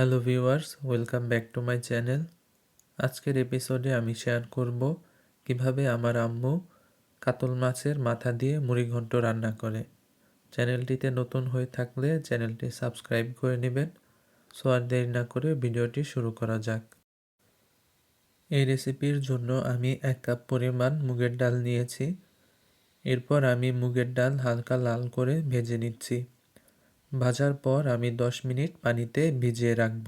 Hello viewers welcome back to my channel আজকের এপিসোডে আমি শেয়ার করব কীভাবে আমার আম্মু কাতল মাছের মাথা দিয়ে মুড়িঘণ্ট রান্না করে। চ্যানেলটিতে নতুন হয়ে থাকলে চ্যানেলটি সাবস্ক্রাইব করে নেবেন। সো আর দেরি না করে ভিডিওটি শুরু করা যাক। এই রেসিপির জন্য আমি এক কাপ পরিমাণ মুগের ডাল নিয়েছি। এরপর আমি মুগের ডাল হালকা লাল করে ভেজে নিচ্ছি। ভাজার পর আমি দশ মিনিট পানিতে ভিজিয়ে রাখব।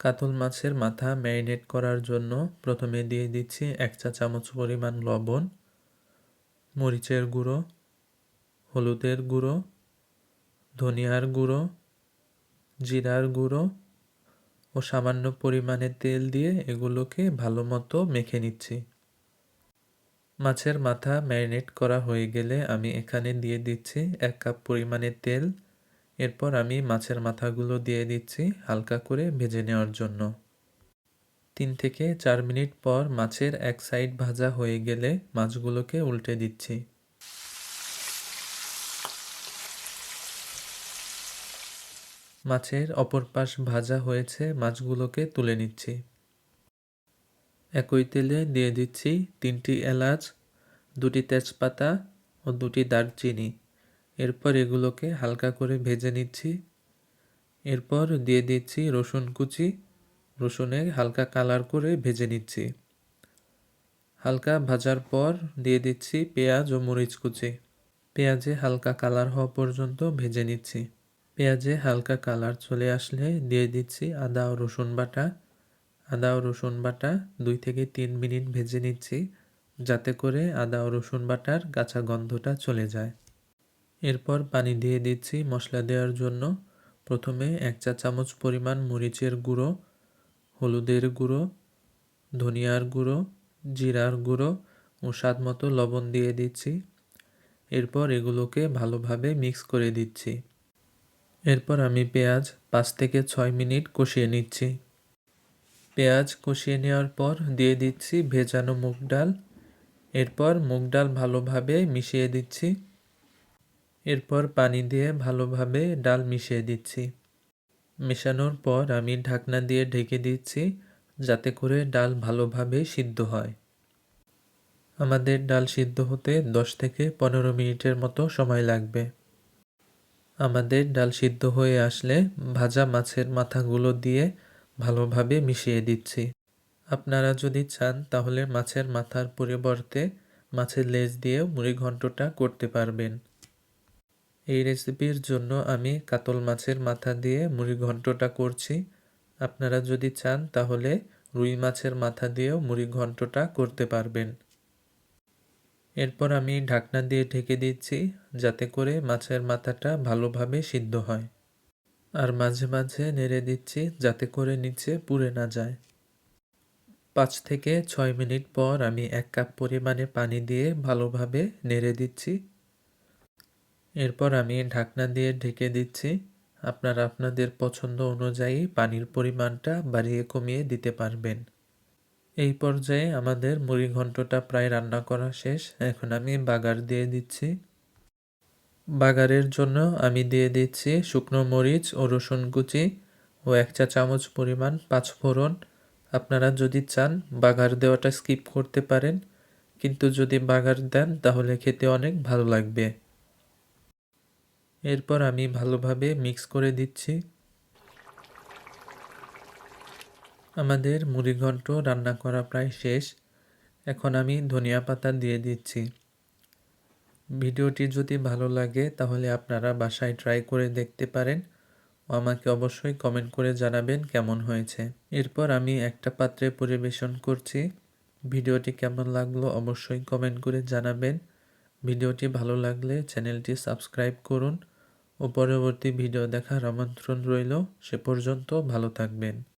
কাতল মাছের মাথা ম্যারিনেট করার জন্য প্রথমে দিয়ে দিচ্ছি এক চা চামচ পরিমাণ লবণ, মরিচের গুঁড়ো, হলুদের গুঁড়ো, ধনিয়ার গুঁড়ো, জিরার গুঁড়ো ও সামান্য পরিমাণে তেল দিয়ে এগুলোকে ভালো মতো মেখে নিচ্ছি। মাছের মাথা ম্যারিনেট করা হয়ে গেলে আমি এখানে দিয়ে দিচ্ছি এক কাপ পরিমাণে তেল। এরপর আমি মাছের মাথাগুলো দিয়ে দিচ্ছি হালকা করে ভেজে নেওয়ার জন্য। তিন থেকে চার মিনিট পর মাছের এক সাইড ভাজা হয়ে গেলে মাছগুলোকে উল্টে দিচ্ছি। মাছের অপর পাশ ভাজা হয়েছে, মাছগুলোকে তুলে নিচ্ছি। একই তেলে দিয়ে দিচ্ছি তিনটি এলাচ, দুটি তেজপাতা ও দুটি দারচিনি। এরপর এগুলোকে হালকা করে ভেজে নিচ্ছি। এরপর দিয়ে দিচ্ছি রসুন কুচি। রসুনে হালকা কালার করে ভেজে নিচ্ছি। হালকা ভাজার পর দিয়ে দিচ্ছি পেঁয়াজ ও মরিচ কুচি। পেঁয়াজে হালকা কালার হওয়া পর্যন্ত ভেজে নিচ্ছি। পেঁয়াজে হালকা কালার চলে আসলে দিয়ে দিচ্ছি আদা ও রসুন বাটা। আদা ও রসুন বাটা দুই থেকে তিন মিনিট ভেজে নিচ্ছি, যাতে করে আদা ও রসুন বাটার কাঁচা গন্ধটা চলে যায়। এরপর পানি দিয়ে দিচ্ছি মশলা দেওয়ার জন্য। প্রথমে এক চা চামচ পরিমাণ মরিচের গুঁড়ো, হলুদের গুঁড়ো, ধনিয়ার গুঁড়ো, জিরার গুঁড়ো ও স্বাদ মতো লবণ দিয়ে দিচ্ছি। এরপর এগুলোকে ভালোভাবে মিক্স করে দিচ্ছি। এরপর আমি পেঁয়াজ পাঁচ থেকে ছয় মিনিট কষিয়ে নিচ্ছি। পেঁয়াজ কষিয়ে নেওয়ার পর দিয়ে দিচ্ছি ভেজানো মুগ ডাল। এরপর মুগ ডাল ভালোভাবে মিশিয়ে দিচ্ছি। এরপর পানি দিয়ে ভালোভাবে ডাল মিশিয়ে দিচ্ছি। মেশানোর পর আমি ঢাকনা দিয়ে ঢেকে দিচ্ছি যাতে করে ডাল ভালোভাবে সিদ্ধ হয়। আমাদের ডাল সিদ্ধ হতে দশ থেকে পনেরো মিনিটের মতো সময় লাগবে। আমাদের ডাল সিদ্ধ হয়ে আসলে ভাজা মাছের মাথাগুলো দিয়ে ভালোভাবে মিশিয়ে দিচ্ছি। আপনারা যদি চান, তাহলে মাছের মাথার পরিবর্তে মাছের লেজ দিয়েও মুড়ি ঘন্টটা করতে পারবেন। এই রেসিপির জন্য আমি কাতল মাছের মাথা দিয়ে মুড়ি ঘন্টটা করছি। আপনারা যদি চান, তাহলে রুই মাছের মাথা দিয়েও মুড়ি ঘন্টটা করতে পারবেন। এরপর আমি ঢাকনা দিয়ে ঢেকে দিচ্ছি, যাতে করে মাছের মাথাটা ভালোভাবে সিদ্ধ হয়। আর মাঝে মাঝে নেড়ে দিচ্ছি যাতে করে নিচে পুড়ে না যায়। পাঁচ থেকে ছয় মিনিট পর আমি এক কাপ পরিমাণে পানি দিয়ে ভালোভাবে নেড়ে দিচ্ছি। এরপর আমি ঢাকনা দিয়ে ঢেকে দিচ্ছি। আপনারা আপনাদের পছন্দ অনুযায়ী পানির পরিমাণটা বাড়িয়ে কমিয়ে দিতে পারবেন। এই পর্যায়ে আমাদের মুড়ি ঘন্টটা প্রায় রান্না করা শেষ। এখন আমি বাগার দিয়ে দিচ্ছি। বাগারের জন্য আমি দিয়ে দিচ্ছি শুকনো মরিচ ও রসুন কুচি ও এক চা চামচ পরিমাণ পাঁচফোড়ন আপনারা যদি চান বাগার দেওয়াটা স্কিপ করতে পারেন, কিন্তু যদি বাগার দেন তাহলে খেতে অনেক ভালো লাগবে। এরপর আমি ভালোভাবে মিক্স করে দিচ্ছি। আমাদের মুড়িঘণ্ট রান্না করা প্রায় শেষ। এখন আমি ধনিয়া পাতা দিয়ে দিচ্ছি। ভিডিওটি যদি ভালো লাগে, তাহলে আপনারা বাসায় ট্রাই করে দেখতে পারেন। ও আমাকে অবশ্যই কমেন্ট করে জানাবেন কেমন হয়েছে। এরপর আমি একটা পাত্রে পরিবেশন করছি। ভিডিওটি কেমন লাগল অবশ্যই কমেন্ট করে জানাবেন। ভিডিওটি ভালো লাগলে চ্যানেলটি সাবস্ক্রাইব করুন। ও পরবর্তী ভিডিও দেখার আমন্ত্রণ রইল। সে পর্যন্ত ভালো থাকবেন।